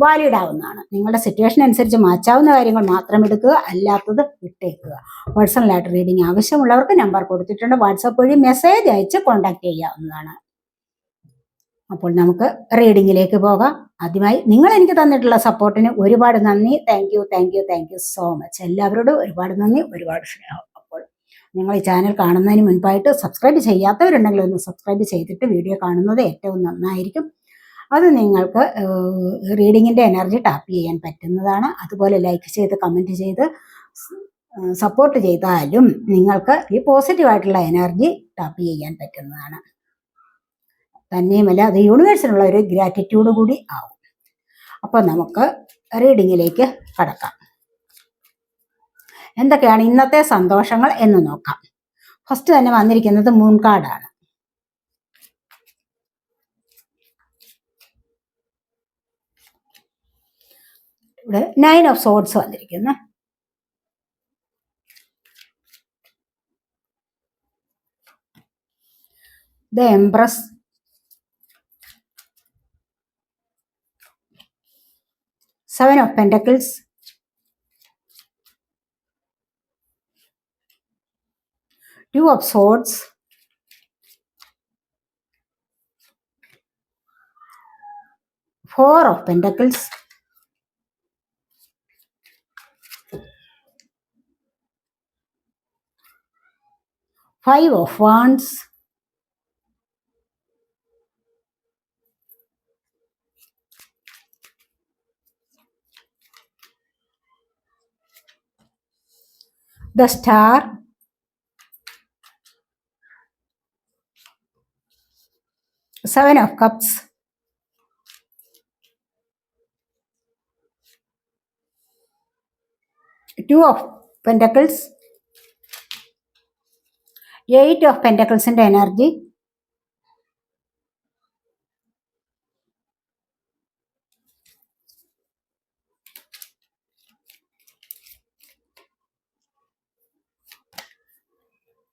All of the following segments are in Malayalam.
വാലിഡ് ആവുന്നതാണ് നിങ്ങളുടെ സിറ്റുവേഷൻ അനുസരിച്ച് മാറ്റാവുന്ന കാര്യങ്ങൾ മാത്രം എടുക്കുക അല്ലാത്തത് വിട്ടേക്കുക. പേഴ്സണലായിട്ട് റീഡിംഗ് ആവശ്യമുള്ളവർക്ക് നമ്പർ കൊടുത്തിട്ടുണ്ട്. വാട്സാപ്പ് വഴി മെസ്സേജ് അയച്ച് കോൺടാക്ട് ചെയ്യാവുന്നതാണ്. അപ്പോൾ നമുക്ക് റീഡിങ്ങിലേക്ക് പോകാം. ആദ്യമായി നിങ്ങൾ എനിക്ക് തന്നിട്ടുള്ള സപ്പോർട്ടിന് ഒരുപാട് നന്ദി. Thank you thank you thank you so much എല്ലാവരോടും ഒരുപാട് നന്ദി ഒരുപാട് സ്നേഹം. അപ്പോൾ നിങ്ങൾ ഈ ചാനൽ കാണുന്നതിന് മുൻപായിട്ട് സബ്സ്ക്രൈബ് ചെയ്യാത്തവരുണ്ടെങ്കിൽ ഒന്ന് സബ്സ്ക്രൈബ് ചെയ്തിട്ട് വീഡിയോ കാണുന്നത് ഏറ്റവും നന്നായിരിക്കും. അത് നിങ്ങൾക്ക് റീഡിങ്ങിന്റെ എനർജി ടാപ്പ് ചെയ്യാൻ പറ്റുന്നതാണ്. അതുപോലെ ലൈക്ക് ചെയ്ത് കമന്റ് ചെയ്ത് സപ്പോർട്ട് ചെയ്താലും നിങ്ങൾക്ക് ഈ പോസിറ്റീവായിട്ടുള്ള എനർജി ടാപ്പ് ചെയ്യാൻ പറ്റുന്നതാണ്. തന്നെയുമല്ല അത് യൂണിവേഴ്സിനുള്ള ഒരു ഗ്രാറ്റിറ്റ്യൂഡ് കൂടി ആവും. അപ്പോൾ നമുക്ക് റീഡിങ്ങിലേക്ക് കടക്കാം. എന്തൊക്കെയാണ് ഇന്നത്തെ സന്തോഷങ്ങൾ എന്ന് നോക്കാം. ഫസ്റ്റ് തന്നെ വന്നിരിക്കുന്നത് മൂൺ കാർഡാണ് ഇവിടെ നയൻ ഓഫ് സോഡ്സ് വന്നിരിക്കുന്നു. The empress seven of pentacles two of swords four of pentacles five of wands. The star. Seven of cups. Two of pentacles eight of പെന്റക്കിൾസിന്റെ energy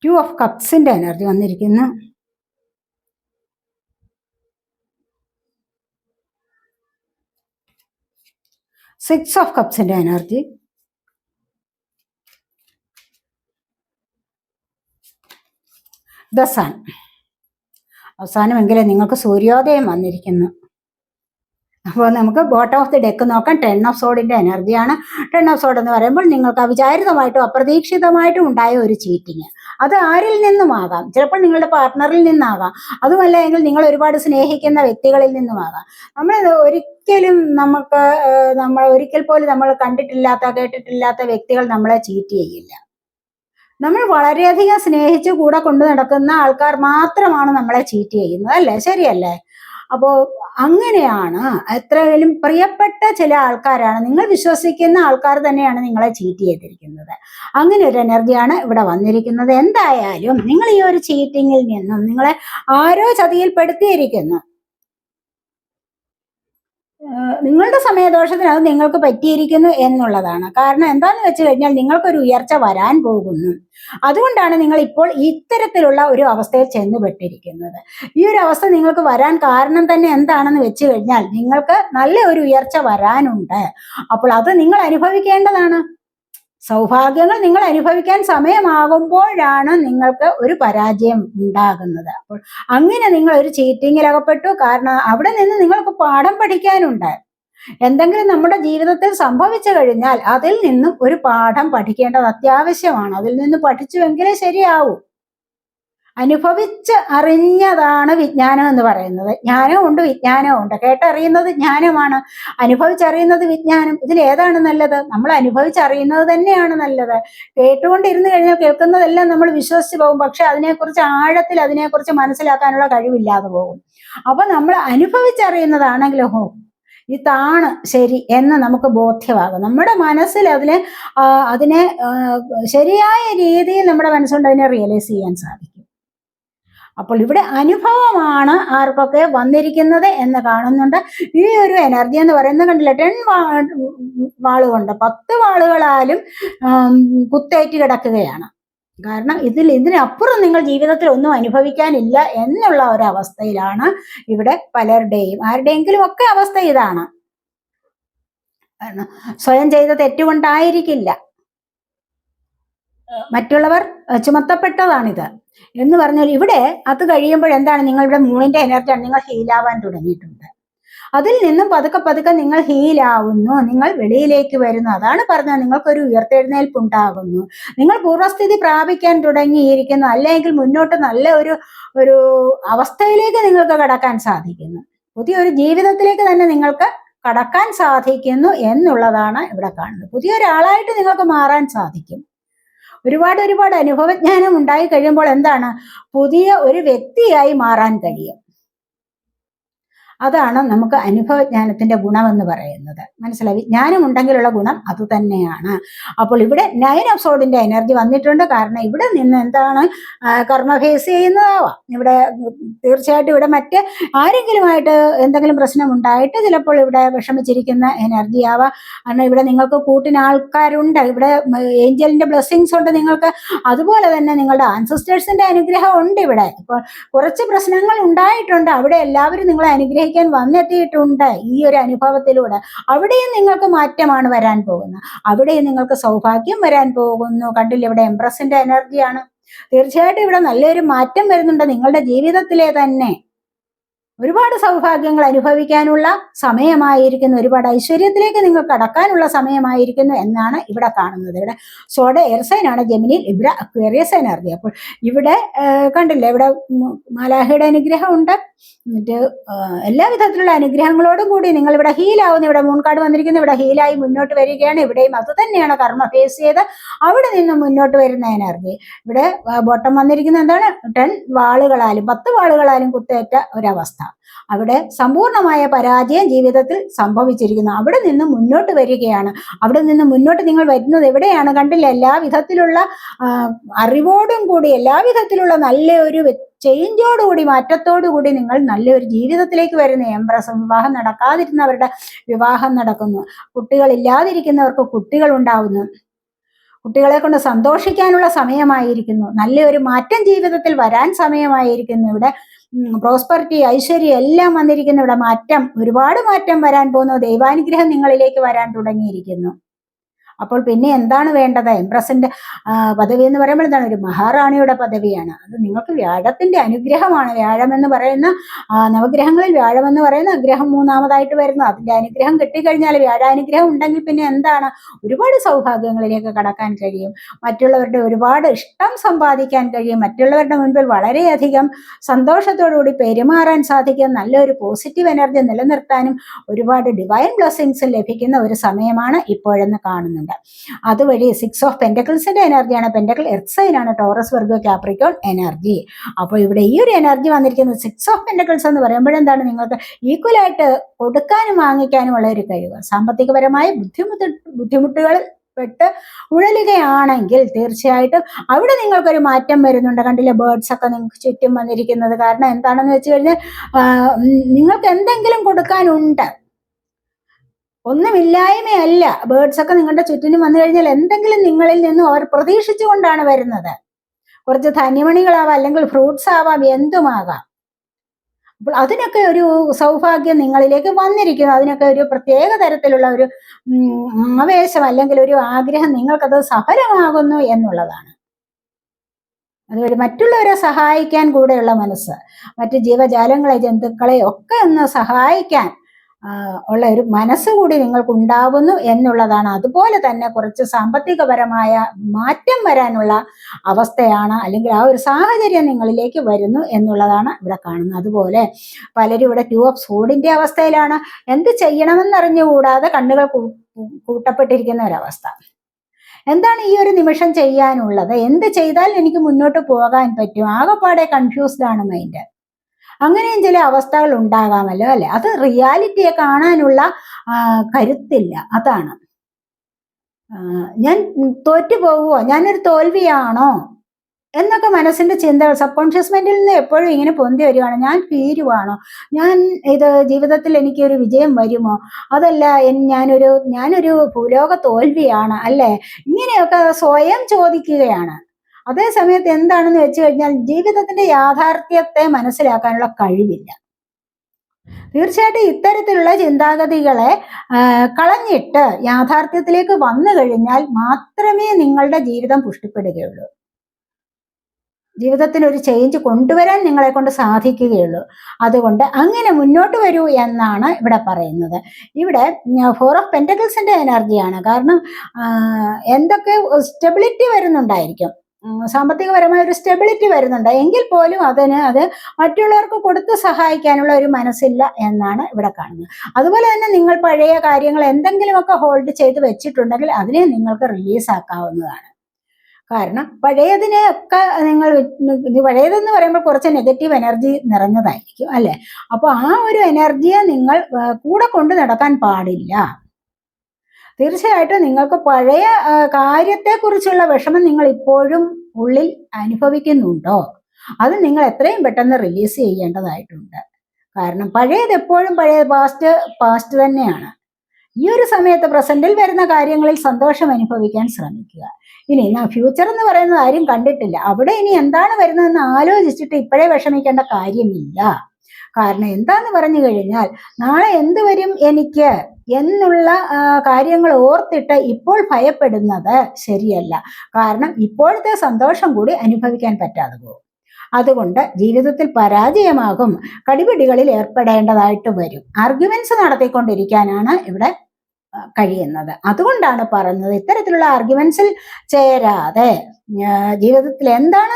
two of കപ്സിന്റെ എനർജി വന്നിരിക്കുന്നു. സിക്സ് ഓഫ് കപ്സിന്റെ എനർജി ദ സൺ. അവസാനമെങ്കിലും നിങ്ങൾക്ക് സൂര്യോദയം വന്നിരിക്കുന്നു. അപ്പോൾ നമുക്ക് ബോട്ടം ഓഫ് ദി ഡെക്ക് നോക്കാം. ടെൻ ഓഫ് സോഡിന്റെ എനർജിയാണ് ടെൻ ഓഫ് സോഡ് എന്ന് പറയുമ്പോൾ നിങ്ങൾക്ക് അവിചാരിതമായിട്ടും അപ്രതീക്ഷിതമായിട്ടും ഉണ്ടായ ഒരു ചീറ്റിങ് അത് ആരിൽ നിന്നുമാകാം? ചിലപ്പോൾ നിങ്ങളുടെ പാർട്ട്ണറിൽ നിന്നാകാം. അതുമല്ല എങ്കിൽ നിങ്ങൾ ഒരുപാട് സ്നേഹിക്കുന്ന വ്യക്തികളിൽ നിന്നുമാകാം. നമ്മൾ ഒരിക്കലും നമുക്ക് നമ്മൾ ഒരിക്കൽ പോലും നമ്മൾ കണ്ടിട്ടില്ലാത്ത കേട്ടിട്ടില്ലാത്ത വ്യക്തികൾ നമ്മളെ ചീറ്റ് ചെയ്യില്ല. നമ്മൾ വളരെയധികം സ്നേഹിച്ച് കൂടെ കൊണ്ടു നടക്കുന്ന ആൾക്കാർ മാത്രമാണ് നമ്മളെ ചീറ്റ് ചെയ്യുന്നത് അല്ലേ? ശരിയല്ലേ? അപ്പോൾ അങ്ങനെയാണ് എത്രയും പ്രിയപ്പെട്ട ചില ആൾക്കാരാണ് നിങ്ങൾ വിശ്വസിക്കുന്ന ആൾക്കാർ തന്നെയാണ് നിങ്ങളെ ചീറ്റ് ചെയ്തിരിക്കുന്നത്. അങ്ങനെ ഒരു എനർജിയാണ് ഇവിടെ വന്നിരിക്കുന്നത്. എന്തായാലും നിങ്ങൾ ഈ ഒരു ചീറ്റിങ്ങിൽ നിന്നും നിങ്ങളെ ആരോ ചതിയിൽപ്പെടുത്തിയിരിക്കുന്നു. നിങ്ങളുടെ സമയദോഷത്തിന് അത് നിങ്ങൾക്ക് പറ്റിയിരിക്കുന്നു എന്നുള്ളതാണ്. കാരണം എന്താണെന്ന് വെച്ച് കഴിഞ്ഞാൽ നിങ്ങൾക്കൊരു ഉയർച്ച വരാൻ പോകുന്നു. അതുകൊണ്ടാണ് നിങ്ങൾ ഇപ്പോൾ ഇത്തരത്തിലുള്ള ഒരു അവസ്ഥയിൽ ചെന്നുപെട്ടിരിക്കുന്നത്. ഈ ഒരു അവസ്ഥ നിങ്ങൾക്ക് വരാൻ കാരണം തന്നെ എന്താണെന്ന് വെച്ച് കഴിഞ്ഞാൽ നിങ്ങൾക്ക് നല്ല ഒരു ഉയർച്ച വരാനുണ്ട്. അപ്പോൾ അത് നിങ്ങൾ അനുഭവിക്കേണ്ടതാണ്. സൗഭാഗ്യങ്ങൾ നിങ്ങൾ അനുഭവിക്കാൻ സമയമാകുമ്പോഴാണ് നിങ്ങൾക്ക് ഒരു പരാജയം ഉണ്ടാകുന്നത്. അപ്പോൾ അങ്ങനെ നിങ്ങൾ ഒരു ചീറ്റിങ്ങിൽ അകപ്പെട്ടു. കാരണം അവിടെ നിന്ന് നിങ്ങൾക്ക് പാഠം പഠിക്കാനുണ്ട്. എന്തെങ്കിലും നമ്മുടെ ജീവിതത്തിൽ സംഭവിച്ചു കഴിഞ്ഞാൽ അതിൽ നിന്നും ഒരു പാഠം പഠിക്കേണ്ടത് അത്യാവശ്യമാണ്. അതിൽ നിന്ന് പഠിച്ചുവെങ്കിലേ ശരിയാവൂ. അനുഭവിച്ച് അറിഞ്ഞതാണ് വിജ്ഞാനം എന്ന് പറയുന്നത്. ജ്ഞാനവും ഉണ്ട് വിജ്ഞാനവും ഉണ്ട്. കേട്ടറിയുന്നത് ജ്ഞാനമാണ്. അനുഭവിച്ചറിയുന്നത് വിജ്ഞാനം. ഇതിൽ ഏതാണ് നല്ലത്? നമ്മൾ അനുഭവിച്ചറിയുന്നത് തന്നെയാണ് നല്ലത്. കേട്ടുകൊണ്ടിരുന്നു കഴിഞ്ഞാൽ കേൾക്കുന്നതെല്ലാം നമ്മൾ വിശ്വസിച്ച് പോകും. പക്ഷെ അതിനെക്കുറിച്ച് ആഴത്തിൽ അതിനെക്കുറിച്ച് മനസ്സിലാക്കാനുള്ള കഴിവില്ലാതെ പോകും. അപ്പൊ നമ്മൾ അനുഭവിച്ചറിയുന്നതാണെങ്കിൽ ഹോ ഇതാണ് ശരി എന്ന് നമുക്ക് ബോധ്യമാകും. നമ്മുടെ മനസ്സിൽ അതിനെ അതിനെ ശരിയായ രീതിയിൽ നമ്മുടെ മനസ്സുകൊണ്ട് അതിനെ റിയലൈസ് ചെയ്യാൻ സാധിക്കും. അപ്പോൾ ഇവിടെ അനുഭവമാണ് ആർക്കൊക്കെ വന്നിരിക്കുന്നത് എന്ന് കാണുന്നുണ്ട്. ഈ ഒരു എനർജി എന്ന് പറയുന്നത് കണ്ടില്ല? ടെൻ വാളുകൊണ്ട് പത്ത് വാളുകളാലും കുത്തേറ്റ് കിടക്കുകയാണ്. കാരണം ഇതിൽ ഇതിനപ്പുറം നിങ്ങൾ ജീവിതത്തിൽ ഒന്നും അനുഭവിക്കാനില്ല എന്നുള്ള ഒരു അവസ്ഥയിലാണ് ഇവിടെ പലരുടെയും ആരുടെയെങ്കിലും ഒക്കെ അവസ്ഥ ഇതാണ്. കാരണം സ്വയം ചെയ്ത തെറ്റുകൊണ്ടായിരിക്കില്ല. മറ്റുള്ളവർ ചുമത്തപ്പെട്ടതാണിത്. എന്ന് പറഞ്ഞാൽ ഇവിടെ അത് കഴിയുമ്പോൾ എന്താണ് നിങ്ങളുടെ മൂണിന്റെ എനർജിയാണ് നിങ്ങൾ ഹീലാവാൻ തുടങ്ങിയിട്ടുണ്ട്. അതിൽ നിന്നും പതുക്കെ പതുക്കെ നിങ്ങൾ ഹീലാവുന്നു നിങ്ങൾ വെളിയിലേക്ക് വരുന്നു. അതാണ് പറഞ്ഞത് നിങ്ങൾക്കൊരു ഉയർത്തെഴുന്നേൽപ്പ് ഉണ്ടാകുന്നു നിങ്ങൾ പൂർവസ്ഥിതി പ്രാപിക്കാൻ തുടങ്ങിയിരിക്കുന്നു അല്ലെങ്കിൽ മുന്നോട്ട് നല്ല ഒരു ഒരു അവസ്ഥയിലേക്ക് നിങ്ങൾക്ക് കടക്കാൻ സാധിക്കുന്നു. പുതിയൊരു ജീവിതത്തിലേക്ക് തന്നെ നിങ്ങൾക്ക് കടക്കാൻ സാധിക്കുന്നു എന്നുള്ളതാണ് ഇവിടെ കാണുന്നത്. പുതിയൊരാളായിട്ട് നിങ്ങൾക്ക് മാറാൻ സാധിക്കും. ഒരുപാട് ഒരുപാട് അനുഭവജ്ഞാനം ഉണ്ടായി കഴിയുമ്പോൾ എന്താണ്? പുതിയ ഒരു വ്യക്തിയായി മാറാൻ കഴിയും. അതാണ് നമുക്ക് അനുഭവജ്ഞാനത്തിന്റെ എന്ന് പറയുന്നത്. മനസ്സിലായി? ജ്ഞാനം ഉണ്ടെങ്കിലുള്ള ഗുണം അത് തന്നെയാണ്. അപ്പോൾ ഇവിടെ നയൻ ഓഫ് സോഡിന്റെ എനർജി വന്നിട്ടുണ്ട്. കാരണം ഇവിടെ നിന്ന് എന്താണ് കർമ്മ ഫേസ് ചെയ്യുന്നതാവാം. ഇവിടെ തീർച്ചയായിട്ടും ഇവിടെ മറ്റ് ആരെങ്കിലുമായിട്ട് എന്തെങ്കിലും പ്രശ്നം ഉണ്ടായിട്ട് ചിലപ്പോൾ ഇവിടെ വിഷമിച്ചിരിക്കുന്ന എനർജി ആവാം. കാരണം ഇവിടെ നിങ്ങൾക്ക് കൂട്ടിന് ആൾക്കാരുണ്ട്. ഇവിടെ ഏഞ്ചലിന്റെ ബ്ലെസ്സിങ്സ് ഉണ്ട് നിങ്ങൾക്ക്. അതുപോലെ തന്നെ നിങ്ങളുടെ ആൻസിസ്റ്റേഴ്സിന്റെ അനുഗ്രഹം ഉണ്ട് ഇവിടെ. ഇപ്പോൾ കുറച്ച് പ്രശ്നങ്ങൾ ഉണ്ടായിട്ടുണ്ട്. അവിടെ എല്ലാവരും നിങ്ങളെ അനുഗ്രഹിക്കാൻ വന്നെത്തിയിട്ടുണ്ട് ഈ ഒരു അനുഭവത്തിലൂടെ. അവിടെയും നിങ്ങൾക്ക് മാറ്റമാണ് വരാൻ പോകുന്നത്. അവിടെയും നിങ്ങൾക്ക് സൗഭാഗ്യം വരാൻ പോകുന്നു. കണ്ടില്ല ഇവിടെ എംപ്രസിന്റെ എനർജിയാണ് തീർച്ചയായിട്ടും ഇവിടെ നല്ലൊരു മാറ്റം വരുന്നുണ്ട് നിങ്ങളുടെ ജീവിതത്തിലെ തന്നെ. ഒരുപാട് സൗഭാഗ്യങ്ങൾ അനുഭവിക്കാനുള്ള സമയമായിരിക്കുന്നു. ഒരുപാട് ഐശ്വര്യത്തിലേക്ക് നിങ്ങൾ കടക്കാനുള്ള സമയമായിരിക്കുന്നു എന്നാണ് ഇവിടെ കാണുന്നത്. ഇവിടെ സോഡ എയർസൈനാണ് ജമിനി ഇവിടെ അക്വേറിയസ് എനർജി അപ്പോൾ ഇവിടെ കണ്ടില്ലേ ഇവിടെ മാലാഹിയുടെ മാലാഹയുടെ അനുഗ്രഹം ഉണ്ട്. എന്നിട്ട് എല്ലാ വിധത്തിലുള്ള അനുഗ്രഹങ്ങളോടും കൂടി നിങ്ങൾ ഇവിടെ ഹീലാവുന്നു ഇവിടെ മൂൺകാട് വന്നിരിക്കുന്നു. ഇവിടെ ഹീലായി മുന്നോട്ട് വരികയാണ്. ഇവിടെയും അത് തന്നെയാണ് കർമ്മ ഫേസ് ചെയ്ത് അവിടെ നിന്ന് മുന്നോട്ട് വരുന്ന എനർജി ഇവിടെ ബോട്ടം വന്നിരിക്കുന്നത് എന്താണ്? ടെൻ വാളുകളാലും പത്ത് വാളുകളാലും കുത്തേറ്റ ഒരവസ്ഥ. അവിടെ സമ്പൂർണമായ പരാജയം ജീവിതത്തിൽ സംഭവിച്ചിരിക്കുന്നു. അവിടെ നിന്ന് മുന്നോട്ട് വരികയാണ്. അവിടെ നിന്ന് മുന്നോട്ട് നിങ്ങൾ വരുന്നത് എവിടെയാണ്? കണ്ടില്ല? എല്ലാ വിധത്തിലുള്ള അറിവോടും കൂടി എല്ലാ വിധത്തിലുള്ള നല്ല ഒരു ചേഞ്ചോടുകൂടി മാറ്റത്തോടുകൂടി നിങ്ങൾ നല്ലൊരു ജീവിതത്തിലേക്ക് വരുന്ന എംപ്രസ് വിവാഹം നടക്കാതിരുന്നവരുടെ വിവാഹം നടക്കുന്നു. കുട്ടികൾ ഇല്ലാതിരിക്കുന്നവർക്ക് കുട്ടികൾ ഉണ്ടാവുന്നു. കുട്ടികളെ കൊണ്ട് സന്തോഷിക്കാനുള്ള സമയമായിരിക്കുന്നു. നല്ലൊരു മാറ്റം ജീവിതത്തിൽ വരാൻ സമയമായിരിക്കുന്നു. ഇവിടെ പ്രോസ്പെറിറ്റി ഐശ്വര്യം എല്ലാം വന്നിരിക്കുന്നു ഇവിടെ മാറ്റം ഒരുപാട് മാറ്റം വരാൻ പോകുന്നു. ദൈവാനുഗ്രഹം നിങ്ങളിലേക്ക് വരാൻ തുടങ്ങിയിരിക്കുന്നു. അപ്പോൾ പിന്നെ എന്താണ് വേണ്ടത്? എംപ്രസിന്റെ പദവി എന്ന് പറയുമ്പോൾ എന്താണ്? ഒരു മഹാറാണിയുടെ പദവിയാണ്. അത് നിങ്ങൾക്ക് വ്യാഴത്തിന്റെ അനുഗ്രഹമാണ്. വ്യാഴം എന്ന് പറയുന്ന നവഗ്രഹങ്ങളിൽ വ്യാഴം എന്ന് പറയുന്ന ഗ്രഹം മൂന്നാമതായിട്ട് വരുന്നു. അതിന്റെ അനുഗ്രഹം കിട്ടിക്കഴിഞ്ഞാൽ വ്യാഴാനുഗ്രഹം ഉണ്ടെങ്കിൽ പിന്നെ എന്താണ്? ഒരുപാട് സൗഭാഗ്യങ്ങളിലേക്ക് കടക്കാൻ കഴിയും. മറ്റുള്ളവരുടെ ഒരുപാട് ഇഷ്ടം സമ്പാദിക്കാൻ കഴിയും. മറ്റുള്ളവരുടെ മുൻപിൽ വളരെയധികം സന്തോഷത്തോടുകൂടി പെരുമാറാൻ സാധിക്കും. നല്ലൊരു പോസിറ്റീവ് എനർജി നിലനിർത്താനും ഒരുപാട് ഡിവൈൻ ബ്ലെസ്സിങ്സ് ലഭിക്കുന്ന ഒരു സമയമാണ് ഇപ്പോഴെന്ന് കാണുന്നുണ്ട് അതുവഴി സിക്സ് ഓഫ് പെന്റക്കിൾസിന്റെ എനർജിയാണ് പെന്റക്കിൾ എർത്ത് സൈനാണ് ടോറസ് വർഗ കാപ്രിക്കോൺ എനർജി അപ്പോൾ ഇവിടെ ഈ ഒരു എനർജി വന്നിരിക്കുന്നത് സിക്സ് ഓഫ് പെന്റക്കിൾസ് എന്ന് പറയുമ്പോഴെന്താണ് നിങ്ങൾക്ക് ഈക്വലായിട്ട് കൊടുക്കാനും വാങ്ങിക്കാനും ഉള്ള ഒരു കഴിവ്. സാമ്പത്തികപരമായ ബുദ്ധിമുട്ട് ബുദ്ധിമുട്ടുകൾ പെട്ട് ഉഴലുകയാണെങ്കിൽ തീർച്ചയായിട്ടും അവിടെ നിങ്ങൾക്കൊരു മാറ്റം വരുന്നുണ്ട്. കണ്ടില്ലേ? ബേർഡ്സ് ഒക്കെ നിങ്ങൾക്ക് ചുറ്റും വന്നിരിക്കുന്നത് കാരണം എന്താണെന്ന് വെച്ച് കഴിഞ്ഞാൽ നിങ്ങൾക്ക് എന്തെങ്കിലും കൊടുക്കാനുണ്ട്. ഒന്നുമില്ലായ്മയല്ല. ബേർഡ്സ് ഒക്കെ നിങ്ങളുടെ ചുറ്റിനും വന്നു കഴിഞ്ഞാൽ എന്തെങ്കിലും നിങ്ങളിൽ നിന്നും അവർ പ്രതീക്ഷിച്ചുകൊണ്ടാണ് വരുന്നത്. കുറച്ച് ധന്യമണികളാവാം അല്ലെങ്കിൽ ഫ്രൂട്ട്സ് ആവാം എന്തുമാകാം. അപ്പോൾ അതിനൊക്കെ ഒരു സൗഭാഗ്യം നിങ്ങളിലേക്ക് വന്നിരിക്കുന്നു. അതിനൊക്കെ ഒരു പ്രത്യേക തരത്തിലുള്ള ഒരു ആവേശം അല്ലെങ്കിൽ ഒരു ആഗ്രഹം നിങ്ങൾക്കത് സഫലമാകുന്നു എന്നുള്ളതാണ്. അതുവഴി മറ്റുള്ളവരെ സഹായിക്കാൻ കൂടെയുള്ള മനസ്സ് മറ്റ് ജീവജാലങ്ങളെ ജന്തുക്കളെ ഒക്കെ ഒന്ന് സഹായിക്കാൻ ഉള്ള ഒരു മനസ്സ് കൂടി നിങ്ങൾക്ക് ഉണ്ടാവുന്നു എന്നുള്ളതാണ്. അതുപോലെ തന്നെ കുറച്ച് സാമ്പത്തികപരമായ മാറ്റം വരാനുള്ള അവസ്ഥയാണ് അല്ലെങ്കിൽ ആ ഒരു സാഹചര്യം നിങ്ങളിലേക്ക് വരുന്നു എന്നുള്ളതാണ് ഇവിടെ കാണുന്നത്. അതുപോലെ പലരും ഇവിടെ ടു ഓഫ് സോഡിന്റെ അവസ്ഥയിലാണ്. എന്ത് ചെയ്യണമെന്നറിഞ്ഞുകൂടാതെ കണ്ണുകൾ കൂട്ടപ്പെട്ടിരിക്കുന്ന ഒരവസ്ഥ. എന്താണ് ഈ ഒരു നിമിഷം ചെയ്യാനുള്ളത്? എന്ത് ചെയ്താൽ എനിക്ക് മുന്നോട്ട് പോകാൻ പറ്റും. ആകെപ്പാടെ കൺഫ്യൂസ്ഡ് ആണ് മൈൻഡ് അങ്ങനെയും ചില അവസ്ഥകൾ ഉണ്ടാകാമല്ലോ അല്ലെ? അത് റിയാലിറ്റിയെ കാണാനുള്ള കരുത്തില്ല. അതാണ്. ഞാൻ തോറ്റു പോവുമോ ഞാനൊരു തോൽവിയാണോ? എന്നൊക്കെ മനസ്സിന്റെ ചിന്തകൾ സബ് കോൺഷ്യസ് മൈൻഡിൽ നിന്ന് എപ്പോഴും ഇങ്ങനെ പൊന്തി വരികയാണ്. ഞാൻ തീരുവാണോ ഞാൻ ഇത് ജീവിതത്തിൽ എനിക്ക് ഒരു വിജയം വരുമോ? അതല്ല ഞാനൊരു ഞാനൊരു ഭൂലോക തോൽവിയാണ് അല്ലേ? ഇങ്ങനെയൊക്കെ സ്വയം ചോദിക്കുകയാണ്. അതേ സമയത്ത് എന്താണെന്ന് വെച്ച് കഴിഞ്ഞാൽ ജീവിതത്തിന്റെ യാഥാർത്ഥ്യത്തെ മനസ്സിലാക്കാനുള്ള കഴിവില്ല. തീർച്ചയായിട്ടും ഇത്തരത്തിലുള്ള ചിന്താഗതികളെ കളഞ്ഞിട്ട് യാഥാർത്ഥ്യത്തിലേക്ക് വന്നു കഴിഞ്ഞാൽ മാത്രമേ നിങ്ങളുടെ ജീവിതം പുഷ്ടിപ്പെടുകയുള്ളൂ. ജീവിതത്തിന് ഒരു ചേഞ്ച് കൊണ്ടുവരാൻ നിങ്ങളെ കൊണ്ട് സാധിക്കുകയുള്ളൂ. അതുകൊണ്ട് അങ്ങനെ മുന്നോട്ട് വരൂ എന്നാണ് ഇവിടെ പറയുന്നത്. ഇവിടെ ഫോർ ഓഫ് പെന്റക്കിൾസിന്റെ എനർജിയാണ് കാരണം എന്തൊക്കെ സ്റ്റെബിലിറ്റി വരുന്നുണ്ടായിരിക്കും. സാമ്പത്തികപരമായ ഒരു സ്റ്റെബിലിറ്റി വരുന്നുണ്ട്. എങ്കിൽ പോലും അതിന് അത് മറ്റുള്ളവർക്ക് കൊടുത്ത് സഹായിക്കാനുള്ള ഒരു മനസ്സില്ല എന്നാണ് ഇവിടെ കാണുന്നത്. അതുപോലെ തന്നെ നിങ്ങൾ പഴയ കാര്യങ്ങൾ എന്തെങ്കിലുമൊക്കെ ഹോൾഡ് ചെയ്ത് വെച്ചിട്ടുണ്ടെങ്കിൽ അതിനെ നിങ്ങൾക്ക് റിലീസ് ആക്കാവുന്നതാണ്. കാരണം പഴയതിനെ ഒക്കെ നിങ്ങൾ പഴയതെന്ന് പറയുമ്പോൾ കുറച്ച് നെഗറ്റീവ് എനർജി നിറഞ്ഞതായിരിക്കും അല്ലേ? അപ്പോൾ ആ ഒരു എനർജിയെ നിങ്ങൾ കൂടെ കൊണ്ട് നടക്കാൻ പാടില്ല. തീർച്ചയായിട്ടും നിങ്ങൾക്ക് പഴയ കാര്യത്തെക്കുറിച്ചുള്ള വിഷമം നിങ്ങൾ ഇപ്പോഴും ഉള്ളിൽ അനുഭവിക്കുന്നുണ്ടോ? അത് നിങ്ങൾ എത്രയും പെട്ടെന്ന് റിലീസ് ചെയ്യേണ്ടതായിട്ടുണ്ട്. കാരണം പഴയത് എപ്പോഴും പഴയ പാസ്റ്റ് പാസ്റ്റ് തന്നെയാണ്. ഈ ഒരു സമയത്ത് പ്രസന്റിൽ വരുന്ന കാര്യങ്ങളിൽ സന്തോഷം അനുഭവിക്കാൻ ശ്രമിക്കുക. ഇനി ഫ്യൂച്ചർ എന്ന് പറയുന്നത് ആരും കണ്ടിട്ടില്ല. അവിടെ ഇനി എന്താണ് വരുന്നതെന്ന് ആലോചിച്ചിട്ട് ഇപ്പോഴേ വിഷമിക്കേണ്ട കാര്യമില്ല. കാരണം എന്താന്ന് പറഞ്ഞു കഴിഞ്ഞാൽ നാളെ എന്ത് വരും എനിക്ക്? എന്നുള്ള കാര്യങ്ങൾ ഓർത്തിട്ട് ഇപ്പോൾ ഭയപ്പെടുന്നത് ശരിയല്ല. കാരണം ഇപ്പോഴത്തെ സന്തോഷം കൂടി അനുഭവിക്കാൻ പറ്റാതെ പോകും. അതുകൊണ്ട് ജീവിതത്തിൽ പരാജയമാകും കടിപിടികളിൽ ഏർപ്പെടേണ്ടതായിട്ട് വരും. ആർഗ്യുമെന്റ്സ് നടത്തിക്കൊണ്ടിരിക്കാനാണ് ഇവിടെ കഴിയുന്നത്. അതുകൊണ്ടാണ് പറഞ്ഞത് ഇത്തരത്തിലുള്ള ആർഗ്യുമെന്റ്സിൽ ചേരാതെ ജീവിതത്തിൽ എന്താണ്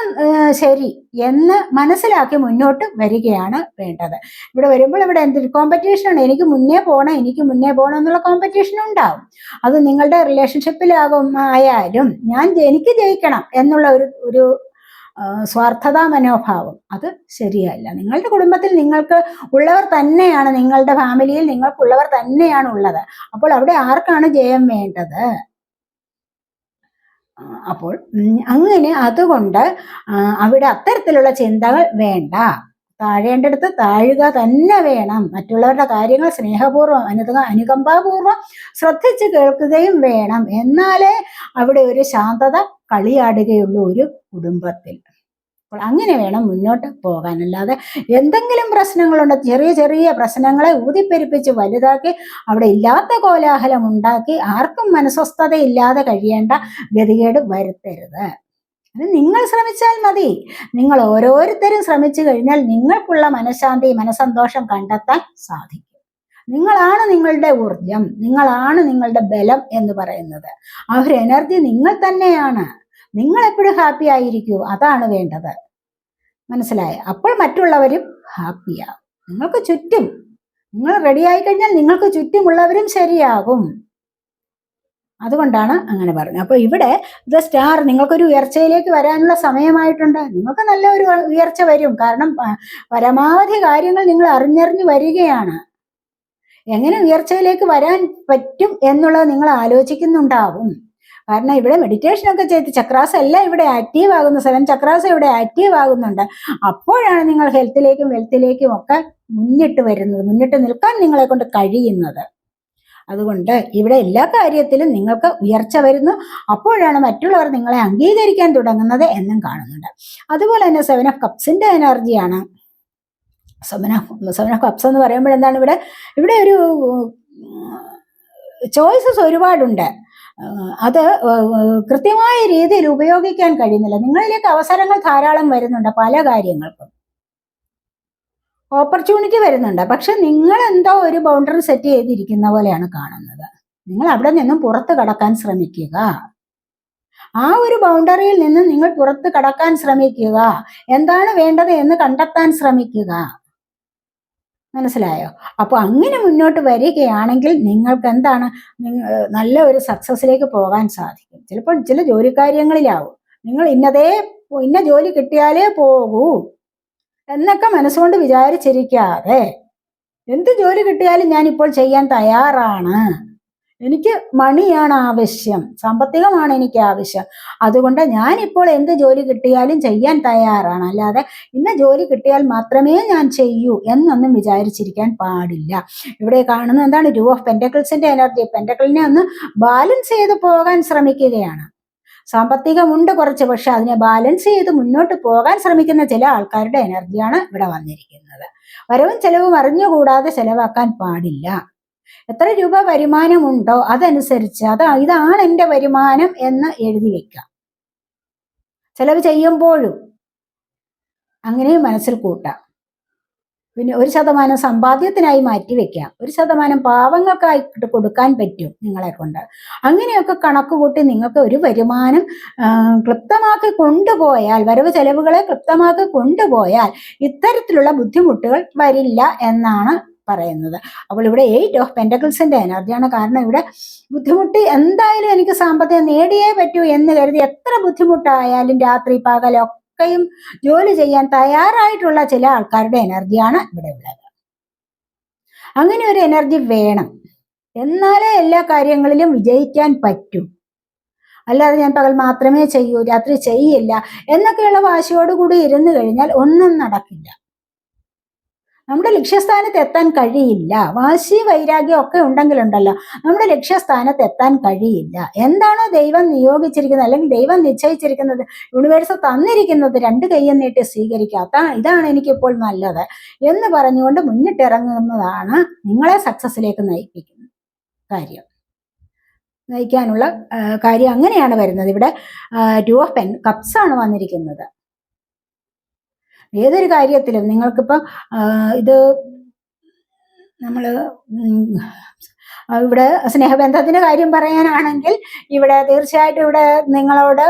ശരി എന്ന് മനസ്സിലാക്കി മുന്നോട്ട് വരികയാണ് വേണ്ടത്. ഇവിടെ വരുമ്പോൾ ഇവിടെ എന്തൊരു ഉണ്ട് എനിക്ക് മുന്നേ പോകണം എനിക്ക് മുന്നേ പോകണം എന്നുള്ള കോമ്പറ്റീഷൻ ഉണ്ടാവും. അത് നിങ്ങളുടെ റിലേഷൻഷിപ്പിലാകും ആയാലും ഞാൻ എനിക്ക് ജയിക്കണം എന്നുള്ള ഒരു ഒരു സ്വാർത്ഥതാ മനോഭാവം. അത് ശരിയല്ല. നിങ്ങളുടെ കുടുംബത്തിൽ നിങ്ങൾക്ക് ഉള്ളവർ തന്നെയാണ് നിങ്ങളുടെ ഫാമിലിയിൽ നിങ്ങൾക്കുള്ളവർ തന്നെയാണ് ഉള്ളത്. അപ്പോൾ അവിടെ ആർക്കാണ് ജയം വേണ്ടത്? അപ്പോൾ അങ്ങനെ അതുകൊണ്ട് അവിടെ അത്തരത്തിലുള്ള ചിന്തകൾ വേണ്ട. താഴേണ്ടടുത്ത് താഴുക തന്നെ വേണം. മറ്റുള്ളവരുടെ കാര്യങ്ങൾ സ്നേഹപൂർവം അനു അനുകമ്പാപൂർവം ശ്രദ്ധിച്ച് കേൾക്കുകയും വേണം. എന്നാലേ അവിടെ ഒരു ശാന്തത കളിയാടുകയുള്ളൂ ഒരു കുടുംബത്തിൽ. അപ്പോൾ അങ്ങനെ വേണം മുന്നോട്ട് പോകാൻ അല്ലാതെ എന്തെങ്കിലും പ്രശ്നങ്ങളുണ്ട് ചെറിയ ചെറിയ പ്രശ്നങ്ങളെ ഊതിപ്പെരുപ്പിച്ച് വലുതാക്കി അവിടെ ഇല്ലാത്ത കോലാഹലം ഉണ്ടാക്കി ആർക്കും മനസ്വസ്ഥതയില്ലാതെ കഴിയേണ്ട ഗതികേട് വരുത്തരുത്. അത് നിങ്ങൾ ശ്രമിച്ചാൽ മതി. നിങ്ങൾ ഓരോരുത്തരും ശ്രമിച്ചു കഴിഞ്ഞാൽ നിങ്ങൾക്കുള്ള മനഃശാന്തി മനസന്തോഷം കണ്ടെത്താൻ സാധിക്കും. നിങ്ങളാണ് നിങ്ങളുടെ ഊർജം നിങ്ങളാണ് നിങ്ങളുടെ ബലം എന്ന് പറയുന്നത്. ആ ഒരു എനർജി നിങ്ങൾ തന്നെയാണ്. നിങ്ങൾ എപ്പോഴും ഹാപ്പി ആയിരിക്കൂ. അതാണ് വേണ്ടത്. മനസ്സിലായ? അപ്പോൾ മറ്റുള്ളവരും ഹാപ്പിയാകും നിങ്ങൾക്ക് ചുറ്റും. നിങ്ങൾ റെഡി ആയി കഴിഞ്ഞാൽ നിങ്ങൾക്ക് ചുറ്റുമുള്ളവരും ശരിയാകും. അതുകൊണ്ടാണ് അങ്ങനെ പറഞ്ഞത്. അപ്പോൾ ഇവിടെ ദ സ്റ്റാർ നിങ്ങൾക്കൊരു ഉയർച്ചയിലേക്ക് വരാനുള്ള സമയമായിട്ടുണ്ട്. നിങ്ങൾക്ക് നല്ല ഒരു ഉയർച്ച വരും. കാരണം പരമാവധി കാര്യങ്ങൾ നിങ്ങൾ അറിഞ്ഞറിഞ്ഞ് വരികയാണ്. എങ്ങനെ ഉയർച്ചയിലേക്ക് വരാൻ പറ്റും എന്നുള്ളത് നിങ്ങൾ ആലോചിക്കുന്നുണ്ടാവും. കാരണം ഇവിടെ മെഡിറ്റേഷൻ ഒക്കെ ചെയ്ത് ചക്രാസ് എല്ലാം ഇവിടെ ആക്റ്റീവ് ആകുന്ന. സെവൻ ചക്രാസ് ഇവിടെ ആക്റ്റീവ് ആകുന്നുണ്ട്. അപ്പോഴാണ് നിങ്ങൾ ഹെൽത്തിലേക്കും വെൽത്തിലേക്കും ഒക്കെ മുന്നിട്ട് വരുന്നത്. മുന്നിട്ട് നിൽക്കാൻ നിങ്ങളെ കൊണ്ട് കഴിയുന്നത്. അതുകൊണ്ട് ഇവിടെ എല്ലാ കാര്യത്തിലും നിങ്ങൾക്ക് ഉയർച്ച വരുന്നു. അപ്പോഴാണ് മറ്റുള്ളവർ നിങ്ങളെ അംഗീകരിക്കാൻ തുടങ്ങുന്നത് എന്നും കാണുന്നുണ്ട്. അതുപോലെ തന്നെ സെവൻ ഓഫ് കപ്സിന്റെ എനർജിയാണ് seven of seven of cups എന്ന് പറയുമ്പോൾ എന്താണ് ഇവിടെ ഇവിടെ ഒരു ചോയ്സസ് ഒരുപാടുണ്ട്. അത് കൃത്യമായ രീതിയിൽ ഉപയോഗിക്കാൻ കഴിയുന്നില്ല. നിങ്ങളിലേക്ക് അവസരങ്ങൾ ധാരാളം വരുന്നുണ്ട് പല കാര്യങ്ങൾക്കും. ഓപ്പർച്യൂണിറ്റി വരുന്നുണ്ട്. പക്ഷെ നിങ്ങൾ എന്തോ ഒരു ബൗണ്ടറി സെറ്റ് ചെയ്തിരിക്കുന്ന പോലെയാണ് കാണുന്നത്. നിങ്ങൾ അവിടെ നിന്നും പുറത്ത് കടക്കാൻ ശ്രമിക്കുക. ആ ഒരു ബൗണ്ടറിയിൽ നിന്ന് നിങ്ങൾ പുറത്ത് കടക്കാൻ ശ്രമിക്കുക. എന്താണ് വേണ്ടത് എന്ന് കണ്ടെത്താൻ ശ്രമിക്കുക. മനസ്സിലായോ? അപ്പൊ അങ്ങനെ മുന്നോട്ട് വരികയാണെങ്കിൽ നിങ്ങൾക്ക് എന്താണ്? നല്ല ഒരു സക്സസിലേക്ക് പോകാൻ സാധിക്കും. ചിലപ്പോൾ ചില ജോലിക്കാര്യങ്ങളിലാവും. നിങ്ങൾ ഇന്നതേ ഇന്ന ജോലി കിട്ടിയാലേ പോകൂ. എന്നൊക്കെ മനസ്സുകൊണ്ട് വിചാരിച്ചിരിക്കാതെ എന്ത് ജോലി കിട്ടിയാലും ഞാൻ ഇപ്പോൾ ചെയ്യാൻ തയ്യാറാണ്. എനിക്ക് മണിയാണ് ആവശ്യം. സാമ്പത്തികമാണ് എനിക്ക് ആവശ്യം. അതുകൊണ്ട് ഞാൻ ഇപ്പോൾ എന്ത് ജോലി കിട്ടിയാലും ചെയ്യാൻ തയ്യാറാണ്. അല്ലാതെ ഇന്ന ജോലി കിട്ടിയാൽ മാത്രമേ ഞാൻ ചെയ്യൂ എന്നൊന്നും വിചാരിച്ചിരിക്കാൻ പാടില്ല. ഇവിടെ കാണുന്ന എന്താണ്? ടു ഓഫ് പെന്റക്കിൾസിന്റെ എനർജി പെന്റക്കിളിനെ ഒന്ന് ബാലൻസ് ചെയ്ത് പോകാൻ ശ്രമിക്കുകയാണ്. സാമ്പത്തികമുണ്ട് കുറച്ച് പക്ഷെ അതിനെ ബാലൻസ് ചെയ്ത് മുന്നോട്ട് പോകാൻ ശ്രമിക്കുന്ന ചില ആൾക്കാരുടെ എനർജിയാണ് ഇവിടെ വന്നിരിക്കുന്നത്. വരവും ചെലവും അറിഞ്ഞുകൂടാതെ ചെലവാക്കാൻ പാടില്ല. എത്ര രൂപ വരുമാനമുണ്ടോ അതനുസരിച്ച് അത് ഇതാണ് എന്റെ വരുമാനം എന്ന് എഴുതി വെക്കാം. ചെലവ് ചെയ്യുമ്പോഴും അങ്ങനെയും മനസ്സിൽ കൂട്ടാം. പിന്നെ ഒരു ശതമാനം സമ്പാദ്യത്തിനായി മാറ്റി വെക്കാം. ഒരു ശതമാനം പാവങ്ങൾക്കായിട്ട് കൊടുക്കാൻ പറ്റും നിങ്ങളെ കൊണ്ട്. അങ്ങനെയൊക്കെ കണക്ക് കൂട്ടി നിങ്ങൾക്ക് ഒരു വരുമാനം കൃപ്തമാക്കി കൊണ്ടുപോയാൽ വരവ് ചെലവുകളെ ക്ലിപ്തമാക്കി കൊണ്ടുപോയാൽ ഇത്തരത്തിലുള്ള ബുദ്ധിമുട്ടുകൾ വരില്ല എന്നാണ് പറയുന്നത്. അപ്പോൾ ഇവിടെ എയ്റ്റ് ഓഫ് പെൻഡകിൾസിന്റെ എനർജിയാണ് കാരണം ഇവിടെ ബുദ്ധിമുട്ട് എന്തായാലും എനിക്ക് സാമ്പത്തികം നേടിയേ പറ്റൂ എന്ന് കരുതി എത്ര ബുദ്ധിമുട്ടായാലും രാത്രി പകലൊക്കെയും ജോലി ചെയ്യാൻ തയ്യാറായിട്ടുള്ള ചില ആൾക്കാരുടെ എനർജിയാണ് ഇവിടെ ഉള്ളത്. അങ്ങനെ ഒരു എനർജി വേണം. എന്നാലേ എല്ലാ കാര്യങ്ങളിലും വിജയിക്കാൻ പറ്റൂ. അല്ലാതെ ഞാൻ പകൽ മാത്രമേ ചെയ്യൂ രാത്രി ചെയ്യില്ല എന്നൊക്കെയുള്ള വാശിയോടുകൂടി ഇരുന്നു കഴിഞ്ഞാൽ ഒന്നും നടക്കില്ല. നമ്മുടെ ലക്ഷ്യസ്ഥാനത്ത് എത്താൻ കഴിയില്ല. വാശി വൈരാഗ്യം ഒക്കെ ഉണ്ടെങ്കിലുണ്ടല്ലോ. നമ്മുടെ ലക്ഷ്യസ്ഥാനത്ത് എത്താൻ കഴിയില്ല. എന്താണോ ദൈവം നിയോഗിച്ചിരിക്കുന്നത്? അല്ലെങ്കിൽ ദൈവം നിശ്ചയിച്ചിരിക്കുന്നത്? യൂണിവേഴ്സ് തന്നിരിക്കുന്നത് രണ്ട് കൈയും നീട്ടി സ്വീകരിക്കാത്ത ഇതാണ് എനിക്കിപ്പോൾ നല്ലത് എന്ന് പറഞ്ഞുകൊണ്ട് മുന്നിട്ടിറങ്ങുന്നതാണ് നിങ്ങളെ സക്സസ്സിലേക്ക് നയിപ്പിക്കുന്ന കാര്യം. നയിക്കാനുള്ള കാര്യം അങ്ങനെയാണ് വരുന്നത്. ഇവിടെ ടു ഓഫ് പെൻ കപ്സ് ആണ് വന്നിരിക്കുന്നത്. ഏതൊരു കാര്യത്തിലും നിങ്ങൾക്കിപ്പം ഇത് നമ്മൾ ഇവിടെ സ്നേഹബന്ധത്തിന്റെ കാര്യം പറയാനാണെങ്കിൽ ഇവിടെ തീർച്ചയായിട്ടും ഇവിടെ നിങ്ങളോട്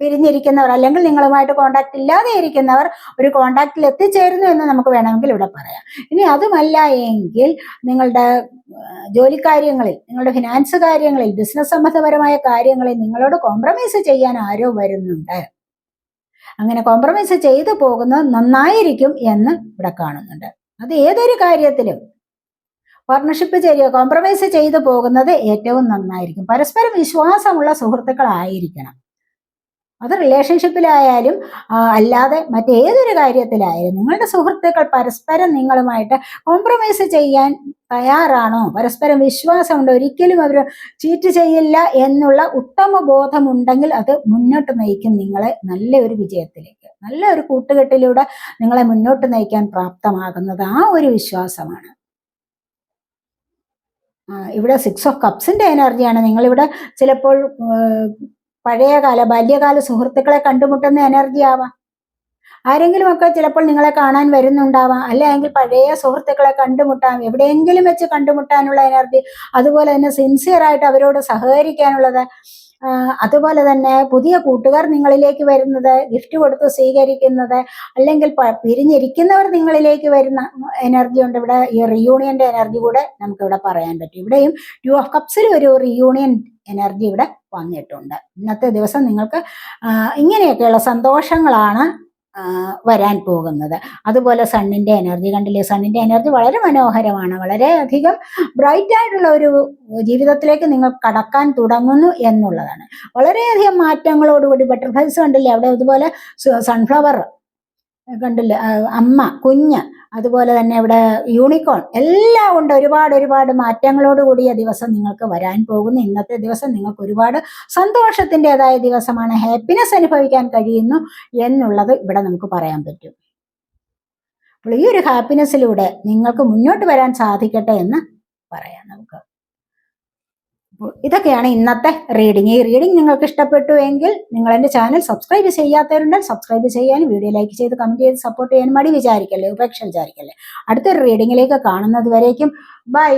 പിരിഞ്ഞിരിക്കുന്നവർ അല്ലെങ്കിൽ നിങ്ങളുമായിട്ട് കോണ്ടാക്ട് ഇല്ലാതെ ഇരിക്കുന്നവർ ഒരു കോണ്ടാക്റ്റിൽ എത്തിച്ചേരുന്നു എന്ന് നമുക്ക് വേണമെങ്കിൽ ഇവിടെ പറയാം. ഇനി അതുമല്ല എങ്കിൽ നിങ്ങളുടെ ജോലിക്കാര്യങ്ങളിൽ നിങ്ങളുടെ ഫിനാൻസ് കാര്യങ്ങളിൽ ബിസിനസ് സംബന്ധപരമായ കാര്യങ്ങളിൽ നിങ്ങളോട് കോംപ്രമൈസ് ചെയ്യാൻ ആരോ വരുന്നുണ്ട്. അങ്ങനെ കോംപ്രമൈസ് ചെയ്തു പോകുന്നത് നന്നായിരിക്കും എന്ന് ഇവിടെ കാണുന്നുണ്ട്. അത് ഏതൊരു കാര്യത്തിലും പാർട്ണർഷിപ്പ് ചെയ്യുക കോംപ്രമൈസ് ചെയ്തു പോകുന്നത് ഏറ്റവും നന്നായിരിക്കും. പരസ്പരം വിശ്വാസമുള്ള സുഹൃത്തുക്കളായിരിക്കണം. അത് റിലേഷൻഷിപ്പിലായാലും അല്ലാതെ മറ്റേതൊരു കാര്യത്തിലായാലും നിങ്ങളുടെ സുഹൃത്തുക്കൾ പരസ്പരം നിങ്ങളുമായിട്ട് കോംപ്രമൈസ് ചെയ്യാൻ തയ്യാറാണോ? പരസ്പരം വിശ്വാസമുണ്ട്? ഒരിക്കലും അവർ ചീറ്റ് ചെയ്യില്ല എന്നുള്ള ഉത്തമ ബോധമുണ്ടെങ്കിൽ അത് മുന്നോട്ട് നയിക്കും നിങ്ങളെ നല്ല ഒരു വിജയത്തിലേക്ക്. നല്ല ഒരു കൂട്ടുകെട്ടിലൂടെ നിങ്ങളെ മുന്നോട്ട് നയിക്കാൻ പ്രാപ്തമാകുന്നത് ആ ഒരു വിശ്വാസമാണ്. ഇവിടെ സിക്സ് ഓഫ് കപ്സിന്റെ എനർജിയാണ് നിങ്ങളിവിടെ ചിലപ്പോൾ പഴയകാല ബാല്യകാല സുഹൃത്തുക്കളെ കണ്ടുമുട്ടുന്ന എനർജി ആവാം. ആരെങ്കിലും ഒക്കെ ചിലപ്പോൾ നിങ്ങളെ കാണാൻ വരുന്നുണ്ടാവാം. അല്ലെങ്കിൽ പഴയ സുഹൃത്തുക്കളെ കണ്ടുമുട്ടാം. എവിടെയെങ്കിലും വെച്ച് കണ്ടുമുട്ടാനുള്ള എനർജി അതുപോലെ തന്നെ സിൻസിയർ ആയിട്ട് അവരോട് സഹകരിക്കാനുള്ളത്. അതുപോലെ തന്നെ പുതിയ കൂട്ടുകാർ നിങ്ങളിലേക്ക് വരുന്നത് ഗിഫ്റ്റ് കൊടുത്ത് സ്വീകരിക്കുന്നത് അല്ലെങ്കിൽ പിരിഞ്ഞിരിക്കുന്നവർ നിങ്ങളിലേക്ക് വരുന്ന എനർജി ഉണ്ട്. ഇവിടെ ഈ റിയൂണിയന്റെ എനർജി കൂടെ നമുക്ക് ഇവിടെ പറയാൻ പറ്റും. ഇവിടെയും ടു ഓഫ് കപ്സിൽ ഒരു റിയൂണിയൻ എനർജി ഇവിടെ വന്നിട്ടുണ്ട്. ഇന്നത്തെ ദിവസം നിങ്ങൾക്ക് ഇങ്ങനെയൊക്കെയുള്ള സന്തോഷങ്ങളാണ് വരാൻ പോകുന്നത്. അതുപോലെ സണ്ണിന്റെ എനർജി കണ്ടില്ലേ? സണ്ണിന്റെ എനർജി വളരെ മനോഹരമാണ്. വളരെയധികം ബ്രൈറ്റ് ആയിട്ടുള്ള ഒരു ജീവിതത്തിലേക്ക് നിങ്ങൾ കടക്കാൻ തുടങ്ങുന്നു എന്നുള്ളതാണ്. വളരെയധികം മാറ്റങ്ങളോടുകൂടി ബട്ടർഫ്ലൈസ് കണ്ടില്ലേ? അവിടെ അതുപോലെ സൺഫ്ലവർ കണ്ടില്ലേ? അമ്മ കുഞ്ഞ് അതുപോലെ തന്നെ ഇവിടെ യൂണിക്കോൺ എല്ലാം ഉണ്ട്. ഒരുപാട് ഒരുപാട് മാറ്റങ്ങളോട് കൂടിയ ദിവസം നിങ്ങൾക്ക് വരാൻ പോകുന്നു. ഇന്നത്തെ ദിവസം നിങ്ങൾക്ക് ഒരുപാട് സന്തോഷത്തിന്റെതായ ദിവസമാണ്. ഹാപ്പിനെസ് അനുഭവിക്കാൻ കഴിയുന്നു എന്നുള്ളത് ഇവിടെ നമുക്ക് പറയാൻ പറ്റും. അപ്പോൾ ഈ ഒരു ഹാപ്പിനെസ്സിലൂടെ നിങ്ങൾക്ക് മുന്നോട്ട് വരാൻ സാധിക്കട്ടെ എന്ന് പറയാം നമുക്ക്. ഇതൊക്കെയാണ് ഇന്നത്തെ റീഡിങ് ഈ റീഡിംഗ് നിങ്ങൾക്ക് ഇഷ്ടപ്പെട്ടു എങ്കിൽ നിങ്ങൾ എന്റെ ചാനൽ സബ്സ്ക്രൈബ് ചെയ്യാത്തവരുണ്ടെങ്കിൽ സബ്സ്ക്രൈബ് ചെയ്യാനും വീഡിയോ ലൈക്ക് ചെയ്ത് കമന്റ് ചെയ്ത് സപ്പോർട്ട് ചെയ്യാനും മടി വിചാരിക്കല്ലേ? ഉപേക്ഷ വിചാരിക്കല്ലേ? അടുത്തൊരു റീഡിങ്ങിലേക്ക് കാണുന്നത് വരേക്കും. ബൈ